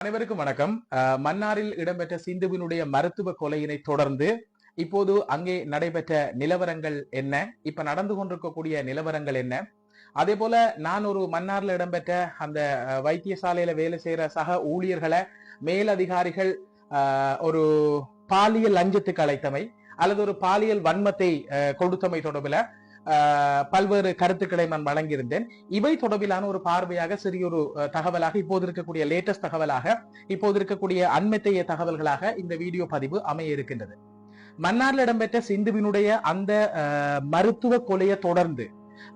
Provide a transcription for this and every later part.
அனைவருக்கும் வணக்கம். மன்னாரில் இடம்பெற்ற சிந்துவினுடைய மருத்துவ கொலையினை தொடர்ந்து இப்போது அங்கே நடைபெற்ற நிலவரங்கள் என்ன? இப்ப நடந்து கொண்டிருக்கக்கூடிய நிலவரங்கள் என்ன? அதே போல நான் ஒரு மன்னார்ல இடம்பெற்ற அந்த வைத்தியசாலையில வேலை செய்யற சக ஊழியர்களை மேலதிகாரிகள் ஒரு பாலியல் லஞ்சத்துக்கு அழைத்தமை அல்லது ஒரு பாலியல் வன்மத்தை கொடுத்தமை தொடர்பில் பல்வேறு கருத்துக்களை நான் வழங்கியிருந்தேன். இவை தொடர்பிலான ஒரு பார்வையாக சிறியொரு தகவலாக இப்போது இருக்கக்கூடிய லேட்டஸ்ட் தகவலாக இப்போது இருக்கக்கூடிய அண்மைத்தைய தகவல்களாக இந்த வீடியோ பதிவு அமைய இருக்கின்றது. மன்னாரில் இடம்பெற்ற சிந்துவினுடைய அந்த மருத்துவ கொலையை தொடர்ந்து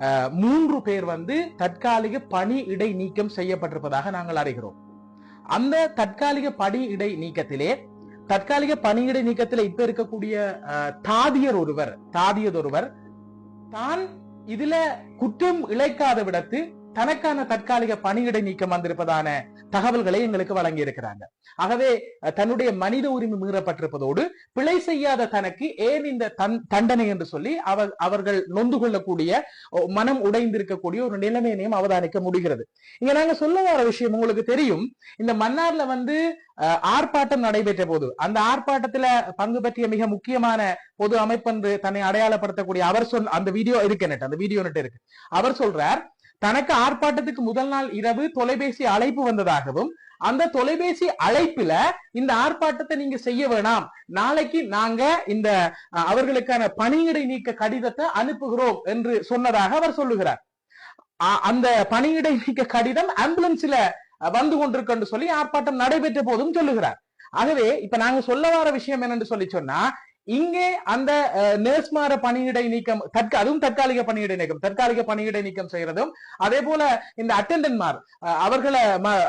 அஹ், மூன்று பேர் வந்து தற்காலிக பணி இடை நீக்கம் செய்யப்பட்டிருப்பதாக நாங்கள் அறிகிறோம். அந்த தற்காலிக பணி இடை நீக்கத்திலே தற்காலிக பணியிடை நீக்கத்தில் இப்ப இருக்கக்கூடிய தாதியர் ஒருவர் தாதியதொருவர் ஒருவர் தான் இதுல குற்றம் இழைக்காத விடத்து தனக்கான தற்காலிக பணியிடை நீக்கம் வந்திருப்பதான தகவல்களை எங்களுக்கு வழங்கி இருக்கிறாங்க ஆகவே தன்னுடைய மனித உரிமை மீறப்பட்டிருப்பதோடு பிழை செய்யாத தனக்கு ஏன் இந்த தண்டனை என்று சொல்லி அவர் அவர்கள் நொந்து கொள்ளக்கூடிய மனம் உடைந்திருக்கக்கூடிய ஒரு நிலைமையினையும் அவதானிக்க முடிகிறது. இங்க நாங்க சொல்ல வர விஷயம் உங்களுக்கு தெரியும். இந்த மன்னார்ல வந்து ஆர்ப்பாட்டம் நடைபெற்ற போது அந்த ஆர்ப்பாட்டத்துல பங்கு பற்றிய மிக முக்கியமான பொது அமைப்பென்று தன்னை அடையாளப்படுத்தக்கூடிய அவர் சொல் அந்த வீடியோ இருக்கு அந்த வீடியோ இருக்கு. அவர் சொல்றார் தனக்கு ஆர்ப்பாட்டத்துக்கு முதல் நாள் இரவு தொலைபேசி அழைப்பு வந்ததாகவும் அந்த தொலைபேசி அழைப்புல இந்த ஆர்ப்பாட்டத்தை நீங்க செய்ய வேணாம். நாளைக்கு நாங்க இந்த அவர்களுக்கான பணியிடை நீக்க கடிதத்தை அனுப்புகிறோம் என்று சொன்னதாக அவர் சொல்லுகிறார். அந்த பணியிடை நீக்க கடிதம் ஆம்புலன்ஸ்ல அஹ், வந்து கொண்டிருக்கு சொல்லி ஆர்ப்பாட்டம் நடைபெற்ற போதும் சொல்லுகிறார். ஆகவே இப்ப நாங்க சொல்ல வர விஷயம் என்னன்னு சொல்லி சொன்னா இங்கே அந்த நேர்ஸ்மார பணியிடை நீக்கம் தற்க அதுவும் தற்காலிக பணியிடை நீக்கம் தற்காலிக பணியிடை நீக்கம் செய்யறதும் அதே போல இந்த அட்டெண்டன்மார் அவர்களை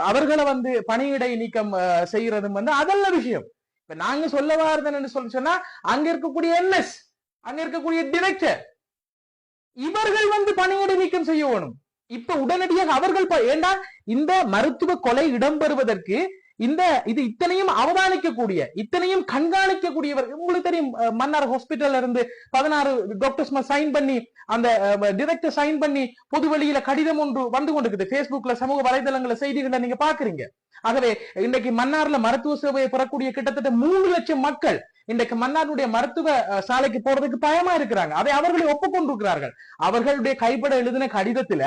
அவர்களை வந்து பணியிடை நீக்கம் செய்யறதும் வந்து அதல்ல விஷயம். இப்ப நாங்க சொல்ல வாரதுன்னு சொல்லி சொன்னா அங்க இருக்கக்கூடிய என்எஸ் அங்க இருக்கக்கூடிய டிரெக்டர் இவர்கள் வந்து பணியிடை நீக்கம் செய்ய வேணும். இப்ப உடனடியாக அவர்கள் ஏண்டா இந்த மருத்துவ கொலை இடம்பெறுவதற்கு இந்த இது இத்தனையும் அவதானிக்கக்கூடிய இத்தனையும் கண்காணிக்கக்கூடியவர் உங்களுக்கு தெரியும் மன்னார் ஹாஸ்பிட்டல்ல இருந்து பதினாறு டாக்டர்ஸ் சைன் பண்ணி அந்த டிரெக்டர் சைன் பண்ணி பொது வெளியில கடிதம் ஒன்று வந்து கொண்டிருக்குது. பேஸ்புக்ல சமூக வலைதளங்கள செய்திகளை நீங்க பாக்குறீங்க ஆகவே இன்றைக்கு மன்னார்ல மருத்துவ சேவையை பெறக்கூடிய கிட்டத்தட்ட மூணு லட்சம் மக்கள் இன்றைக்கு மன்னாருடைய மருத்துவ சாலைக்கு போறதுக்கு பயமா இருக்கிறாங்க. அதை அவர்களை ஒப்புக்கொண்டிருக்கிறார்கள். அவர்களுடைய கைப்பட எழுதின கடிதத்துல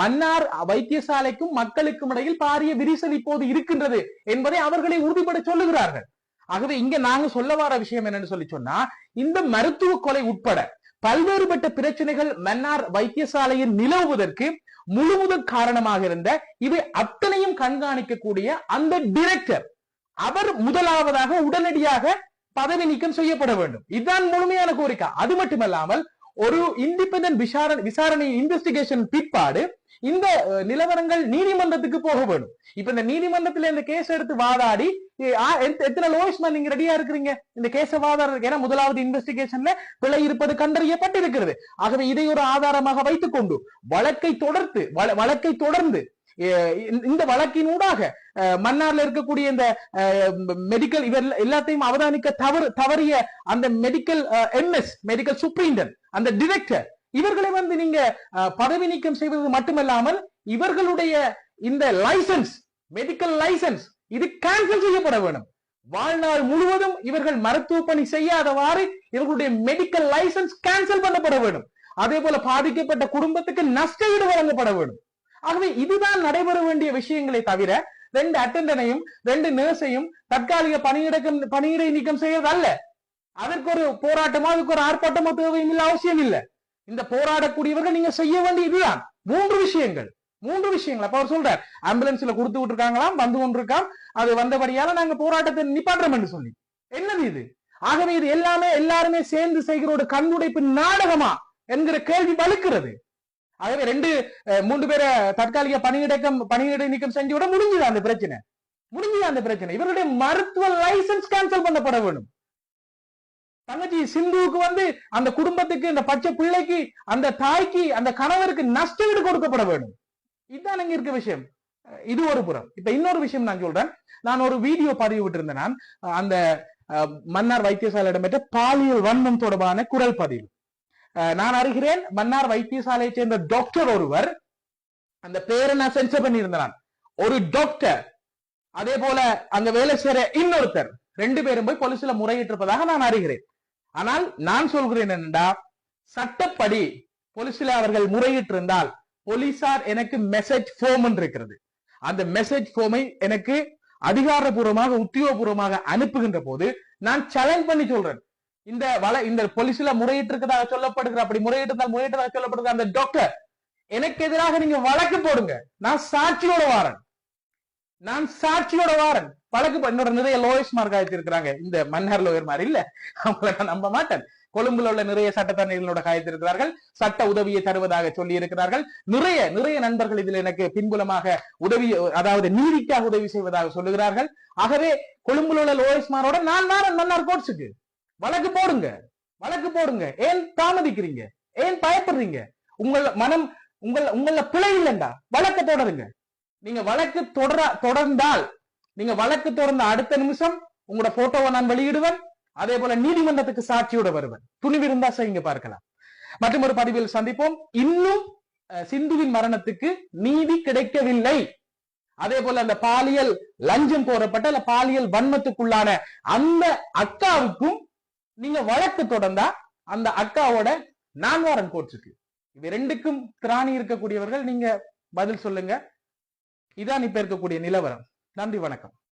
மன்னார் வைத்தியசாலைக்கும் மக்களுக்கும் இடையில் பாரிய விரிசல் இப்போது இருக்கின்றது என்பதை அவர்களை உறுதிப்பட சொல்லுகிறார்கள். ஆகவே இங்க நாங்க சொல்ல வர விஷயம் என்னன்னு சொல்லி சொன்னா இந்த மருத்துவ கொலை உட்பட பல்வேறுபட்ட பிரச்சனைகள் மன்னார் வைத்தியசாலையில் நிலவுவதற்கு முழுமுதல் காரணமாக இருந்த இவை அத்தனையும் கண்காணிக்கக்கூடிய அந்த டிரெக்டர் அவர் முதலாவதாக உடனடியாக பதவி நீக்கம் செய்யப்பட வேண்டும். இதுதான் முழுமையான கோரிக்கை. அது மட்டுமல்லாமல் ஒரு இண்டிபெண்டன்ட் விசாரணை விசாரணை இன்வெஸ்டிகேஷன் பிற்பாடு இந்த நிலவரங்கள் நீதிமன்றத்துக்கு போக வேணும். இப்ப இந்த நீதிமன்றத்துல இந்த கேஸ் எடுத்து வாதாடி எத்தனை லோயஸ்மேன் நீங்க ரெடியா இருக்கிறீங்க? இந்த கேஸ வாதாடுறதுக்கு ஏன்னா முதலாவது இன்வெஸ்டிகேஷன்ல பிழை இருப்பது கண்டறியப்பட்டிருக்கிறது. ஆகவே இதை ஒரு ஆதாரமாக வைத்துக் கொண்டு வழக்கை தொடர்ந்து வழக்கை தொடர்ந்து இந்த- வழக்கினூடாக மன்னார்ல இருக்கக்கூடிய இந்த மெடிக்கல் இவர் எல்லாத்தையும் அவதானிக்க தவறு தவறிய அந்த மெடிக்கல் எம்எஸ் மெடிக்கல் சூப்பரிண்டன் அந்த டிரெக்டர் இவர்களை வந்து நீங்க பதவி நீக்கம் செய்வது மட்டுமல்லாமல் இவர்களுடைய இந்த லைசன்ஸ் மெடிக்கல் லைசன்ஸ் இது கேன்சல் செய்யப்பட வேண்டும். வாழ்நாள் முழுவதும் இவர்கள் மருத்துவ பணி செய்யாதவாறு இவர்களுடைய மெடிக்கல் லைசன்ஸ் கேன்சல் பண்ணப்பட வேண்டும். அதே போல பாதிக்கப்பட்ட குடும்பத்துக்கு நஷ்டஈடு வழங்கப்பட வேண்டும். ஆகவே இதுதான் நடைபெற வேண்டிய விஷயங்களை தவிர ரெண்டு அட்டெண்டனையும் ரெண்டு நர்ஸையும் தற்காலிக பணியிடக்கம் பணியிடை நீக்கம் செய்வது அல்ல அதற்கு ஒரு போராட்டமோ அதுக்கு ஒரு ஆர்ப்பாட்டமோ தேவையும் இல்லை அவசியம் இல்லை. இந்த போராடக்கூடியவர்கள் நீங்க செய்ய வேண்டிய இதுதான். மூன்று விஷயங்கள். மூன்று விஷயங்கள். அப்ப அவர் சொல்றார் ஆம்புலன்ஸ்ல கொடுத்து விட்டுருக்காங்களாம் வந்து கொண்டிருக்காம். அது வந்தபடியால நாங்க போராட்டத்தை நிப்பாட்டுறோம் என்று சொல்லி என்னது இது? ஆகவே இது எல்லாமே எல்லாருமே சேர்ந்து செய்கிற ஒரு கண்துடைப்பு நாடகமா என்கிற கேள்வி வலுக்கிறது. ஆகவே ரெண்டு மூன்று பேரை தற்காலிக பணியிடக்கம் பணியிட நீக்கம் செஞ்சு விட முடிஞ்சது அந்த பிரச்சனை? முடிஞ்சது அந்த பிரச்சனை? இவருடைய மருத்துவ லைசன்ஸ் கேன்சல் பண்ணப்பட வேண்டும் தங்கச்சி சிந்துவுக்கு வந்து அந்த குடும்பத்துக்கு இந்த பச்சை பிள்ளைக்கு அந்த தாய்க்கு அந்த கணவருக்கு நஷ்டஈடு கொடுக்கப்பட வேண்டும். இதுதான் இங்க இருக்க விஷயம். இது ஒரு புறம். இப்ப இன்னொரு விஷயம் நான் சொல்றேன். நான் ஒரு வீடியோ பதிவு விட்டிருந்தேன் நான். அந்த அஹ், மன்னார் வைத்தியசாலை இடம்பெற்ற பாலியல் வன்மம் தொடர்பான குரல் பதிவு. அஹ், நான் அறிகிறேன் மன்னார் வைத்தியசாலையை சேர்ந்த டாக்டர் ஒருவர் அந்த பேரை நான் சென்சர் பண்ணியிருந்தேன் ஒரு டாக்டர் அதே போல அங்க வேலை செய்யற இன்னொருத்தர் ரெண்டு பேரும் போய் போலீஸ்ல முறையிட்டிருப்பதாக நான் அறிகிறேன். ஆனால் நான் சொல்கிறேன் என்னடா சட்டப்படி போலீஸ்ல அவர்கள் முறையிட்டு இருந்தால் போலீசார் எனக்கு மெசேஜ் ஃபோம் இருக்கிறது அந்த மெசேஜ் ஃபோமை எனக்கு அதிகாரபூர்வமாக உத்தியோகபூர்வமாக அனுப்புகின்ற போது நான் சேலஞ்ச் பண்ணி சொல்றேன். இந்த வள இந்த போலீஸ்ல முறையிட்டு இருக்கதாக சொல்லப்படுகிற அப்படி முறையிட்டு இருந்தால் முறையிட்டதாக சொல்லப்படுகிற அந்த டாக்டர் எனக்கு எதிராக நீங்க வழக்கு போடுங்க. நான் சாட்சியோட வாரன். நான் சாட்சியோட வாரன். வழக்கு என்னோட நிறைய லோயர்ஸ் மார்க் ஆயித்திருக்கிறாங்க. இந்த மன்னர் லோயர் மாதிரி இல்ல. அவங்கள நான் நம்ப மாட்டேன். கொழும்புல உள்ள நிறைய சட்டத்தரணிகளோட காய்த்திருக்கிறார்கள். சட்ட உதவியை தருவதாக சொல்லி இருக்கிறார்கள் நிறைய நிறைய நண்பர்கள் இதில் எனக்கு பின்புலமாக உதவி அதாவது நீதிக்காக உதவி செய்வதாக சொல்லுகிறார்கள். ஆகவே கொழும்புல உள்ள லோயஸ்மாரோட நான் வாரன் மன்னார் கோட்ஸுக்கு வழக்கு போடுங்க. வழக்கு போடுங்க. ஏன் தாமதிக்கிறீங்க? ஏன் பயப்படுறீங்க? உங்கள் மனம் உங்கள உங்கள பிழை இல்லைண்டா? வழக்கு தொடருங்க. நீங்க வழக்கு தொடர தொடர்ந்தால் நீங்க வழக்கு தொடர்ந்த அடுத்த நிமிஷம் உங்களோட போட்டோவை நான் வெளியிடுவேன் அதே போல நீதிமன்றத்துக்கு சாட்சியோட வருவேன். துணிவு இருந்தா செய்யுங்க பார்க்கலாம். மற்றும் ஒரு பதிவில் சந்திப்போம். இன்னும் சிந்துவின் மரணத்துக்கு நீதி கிடைக்கவில்லை. அதே போல அந்த பாலியல் லஞ்சம் கோரப்பட்ட அல்ல பாலியல் வன்மத்துக்குள்ளான அந்த அக்காவுக்கும் நீங்க வழக்கு தொடர்ந்தா அந்த அக்காவோட நான் வாரன் கோர்ட்ஸுக்கு இது ரெண்டுக்கும் திராணி இருக்கக்கூடியவர்கள் நீங்க பதில் சொல்லுங்க. இதான் இப்ப இருக்கக்கூடிய நிலவரம். நன்றி வணக்கம்.